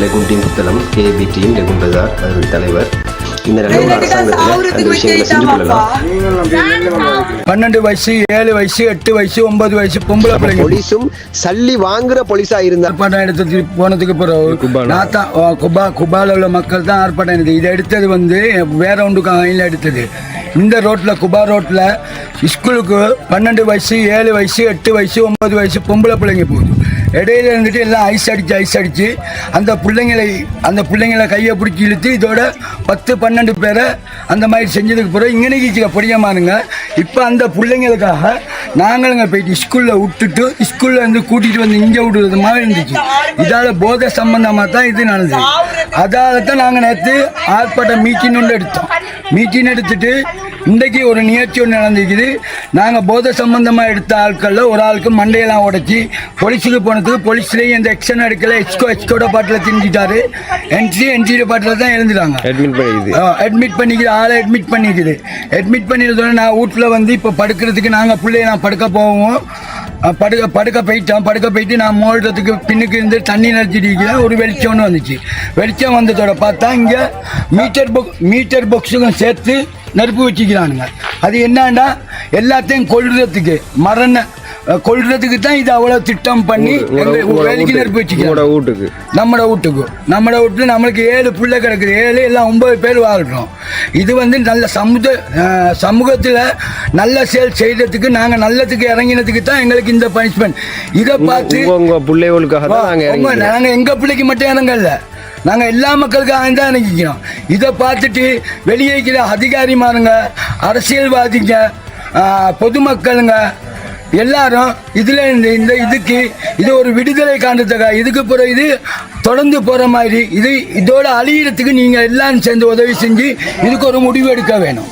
லெகுண்டின் Puttalam K P team லெகுன் பஜார் அதன் தலைவர். இந்த நல்ல ஒரு அரசாங்கத்தில் அந்த விஷயங்களை செஞ்சு கொள்ளலாம் பன்னெண்டு வயசு ஏழு வயசு எட்டு வயசு ஒன்பது வயசு பொம்பளை பிள்ளைங்க. போலீஸும் சல்லி வாங்குற போலீஸா இருந்தா ஆர்ப்பாட்டம் எடுத்தது போனதுக்கு பிறகு நான் தான் குபா குபால உள்ள மக்கள் தான் ஆர்ப்பாட்டம் எடுத்தது. இதை எடுத்தது வந்து வேற ஒன்றுக்கு கையில் எடுத்தது. இந்த ரோட்டில் குபா ரோட்டில் ஸ்கூலுக்கு பன்னெண்டு வயசு ஏழு வயசு எட்டு வயசு ஒன்பது வயசு பொம்பளை பிள்ளைங்க போகுது. இடையில இருந்துட்டு எல்லாம் ஐஸ் அடிச்சு ஐஸ் அடிச்சு அந்த பிள்ளைங்களை அந்த பிள்ளைங்களை கையை பிடிச்சி இழுத்து இதோட பத்து பன்னெண்டு பேரை அந்த மாதிரி செஞ்சதுக்கு பிறகு இங்கனைக்கு பொடியமானுங்க இப்போ அந்த பிள்ளைங்களுக்காக நாங்களுங்க போயிட்டு ஸ்கூலில் விட்டுட்டு ஸ்கூலில் இருந்து கூட்டிகிட்டு வந்து இங்கே விடுறது மாதிரி இருந்துச்சு. இதால் போதை சம்பந்தமாக தான் இது நடந்தது. அதால தான் நாங்கள் நேற்று ஆர்ப்பாட்டம் மீட்டிங் ஒன்று எடுத்தோம். மீட்டிங் எடுத்துட்டு இன்றைக்கு ஒரு நிகழ்ச்சி ஒன்று நடந்துக்குது நாங்கள் போதை சம்பந்தமாக எடுத்த ஆட்களில் ஒரு ஆளுக்கு மண்டையெல்லாம் உடைச்சி போலீஸுக்கு போனதுக்கு போலீஸ்லேயும் எந்த எக்ஷன் எடுக்கல. எக்ஸ்கோ எக்ஸ்கோட பாட்டில் திணிச்சிட்டாரு என்ட்ரி என்ட்ரி பாட்டில் தான் எழுந்துட்டாங்க. அட்மிட் பண்ணிக்குது. அட்மிட் பண்ணிக்குது. ஆளை அட்மிட் பண்ணிக்குது. அட்மிட் பண்ணிடுறதோட நான் வீட்டில் வந்து இப்போ படுக்கிறதுக்கு நாங்கள் பிள்ளைய நான் படுக்க போவோம். படுக்க படுக்க போயிட்டோம். படுக்க போயிட்டு நான் மோடுறதுக்கு பின்னுக்கு இருந்து தண்ணி நிறச்சிட்டு ஒரு வெளிச்சம்னு வந்துச்சு. வெளிச்சம் வந்ததோட பார்த்தா இங்கே மீட்டர் புக் மீட்டர் பாக்ஸுக்கும் சேர்த்து நெருப்பு வச்சுக்கிறானுங்க. அது என்னன்னா எல்லாத்தையும் கொள்றதுக்கு மரண அஹ் கொல்றதுக்கு தான் இது அவ்வளோ திட்டம் பண்ணி வேலைக்கு நெருப்பு உங்களோட வீட்டுக்கு நம்மட வீட்டுக்கு. நம்மட வீட்டுல நம்மளுக்கு ஏழு பிள்ளை கிடக்குது. ஏழு எல்லாம் ஒன்பது பேர் வாழ்கிறோம் இது வந்து நல்ல சமுத சமூகத்துல நல்ல செயல் செய்யறதுக்கு நாங்க நல்லதுக்கு இறங்கினதுக்கு தான் எங்களுக்கு இந்த பனிஷ்மெண்ட் இதை பார்த்து உங்க பிள்ளைகளுக்காக தான் நாங்க உங்க- இறங்கி நாங்க எங்க பிள்ளைக்கு மட்டும் இறங்கல. நாங்கள் எல்லா மக்களுக்காக தான் இறங்கிக்கிறோம் இதை பார்த்துட்டு வெளியே இருக்கிற அதிகாரிமாருங்க அரசியல்வாதிங்க பொதுமக்களுங்க எல்லாரும் இதில் இந்த இந்த இதுக்கு இது ஒரு விடுதலை காண்றதுக்காக இதுக்கு பிறகு இது தொடர்ந்து போகிற மாதிரி இது இதோட அழியிறதுக்கு நீங்கள் எல்லாம் சேர்ந்து உதவி செஞ்சு இதுக்கு ஒரு முடிவு எடுக்க வேணும்.